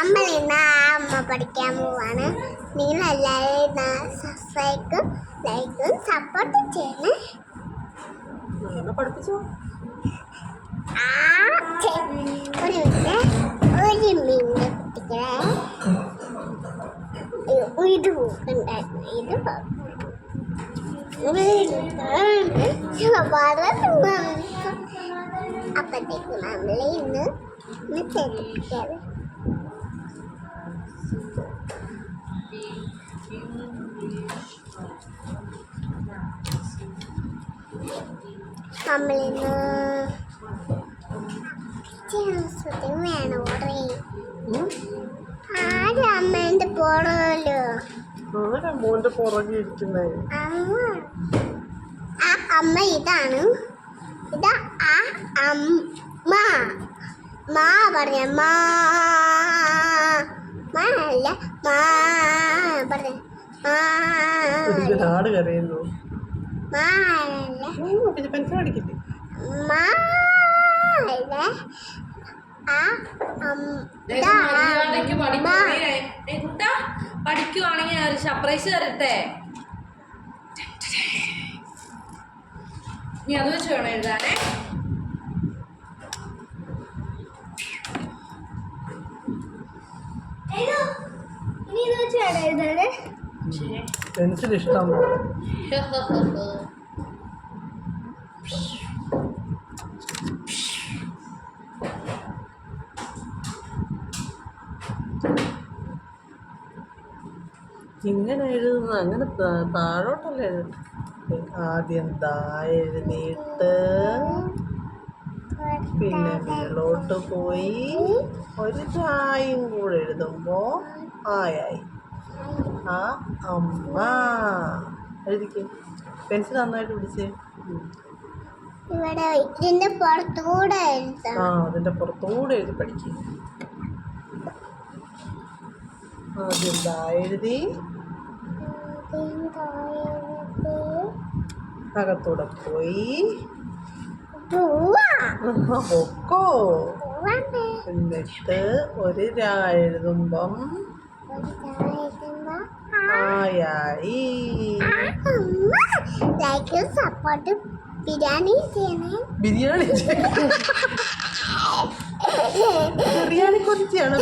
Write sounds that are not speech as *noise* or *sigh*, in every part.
നമ്മൾ ഇന്ന് ആ അമ്മ പഠിക്കാൻ പോവാണ്. നിങ്ങൾ എല്ലാവരും സബ്സ്ക്രൈബും ലൈക്കും സപ്പോർട്ടും ചെയ്യണേ. ഒരു മിനിറ്റ്. ഒരു മിനിറ്റ് കുട്ടികളെ. ഇത് ഉണ്ടായിരുന്നു ഇത് അപ്പത്തേക്ക് നമ്മൾ ഇന്ന് ഇന്ന് നമ്മളിന്ന് വേണം ഓർഡർ? ആരും അമ്മേന്റെ പോണല്ലോ ആരാ മോന്റെ പുറകെ ഇരിക്കുന്നേ? അമ്മ. ആ അമ്മ ഇതാണ്. ഇതാ ആ അമ്മ മാ. പറഞ്ഞ മാ. മാ അല്ല മാ. പറഞ്ഞ മാ. നാട് കരയുന്നു. പിന്നെ പെൻസിൽ അടിക്കില്ലേ പഠിക്കുവാണെങ്കിൽ ഞാൻ ഒരു സർപ്രൈസ് തരട്ടെ? നീ അത് വെച്ച് വേണം എഴുതാനേ. എഴുതാനേ. പെൻസിൽ ഇഷ്ടം ഇങ്ങനെ എഴുതുന്നത് അങ്ങനെ താഴോട്ടല്ല എഴുതുന്നത്? ആദ്യം ദാ എഴുതിയിട്ട് പിന്നെ മേളോട്ട് പോയി ഒരു ചായയും കൂടെ എഴുതുമ്പോ ആയായി. ആ അമ്മ. എഴുതിക്കേ. പെൻസിൽ നന്നായിട്ട് പിടിച്ചേ. ഇവിടെ ഇതിന്റെ പുറത്തുകൂടെ ആ അതിന്റെ പുറത്തൂടെ എഴുതി പഠിക്കും. അതെന്താ എഴുതി? അകത്തൂടെ പോയി. എന്നിട്ട് ഒരു രാ എഴുതുമ്പം അമ്മ ബിരിയാണി ബിരിയാണി ബിരിയാണി കൊതിച്ചാണ്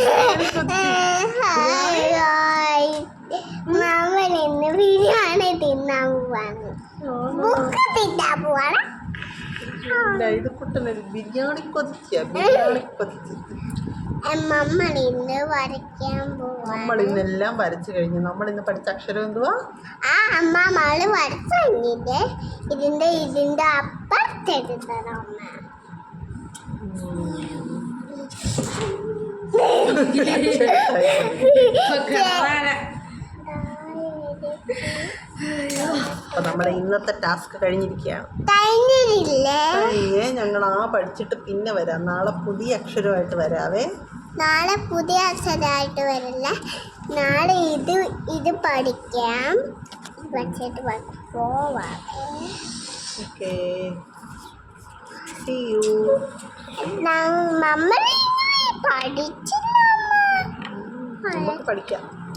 നമ്മൾ ഇന്ന് ബിരിയാണി തിന്നാൻ പോവാണ്. ബുക്ക് തിന്നാൻ പോവാണ്. ഇത് കുട്ടനൊരു ബിരിയാണി കൊതിച്ച ബിരിയാണി കൊതിച്ച് നമ്മൾ ഇന്നെല്ലാം വരച്ചു കഴിഞ്ഞു. നമ്മൾ ഇന്ന് പഠിച്ച അക്ഷരം എന്തുവാ? ആ അമ്മ മകൾ വരച്ചു കഴിഞ്ഞിട്ട് ഇതിന്റെ ഇതിന്റെ അപ്പുറത്തെടുത്തണം അമ്മ. *laughs* അപ്പൊ നമ്മുടെ ഇന്നത്തെ ടാസ്ക് കഴിഞ്ഞിരിക്കുകയാണ്. കഴിഞ്ഞ് ഞങ്ങൾ ആ പഠിച്ചിട്ട് പിന്നെ വരാം. നാളെ പുതിയ അക്ഷരമായിട്ട് വരാവേ. നാളെ പുതിയ അക്ഷരമായിട്ട് വരില്ല. നാളെ ഇത് ഇത് പഠിക്കാം. പഠിച്ചിട്ട് പോവാം ഓക്കേ. See you. നമ്മൾ പഠിച്ചില്ല. നമുക്ക് പഠിക്കാം.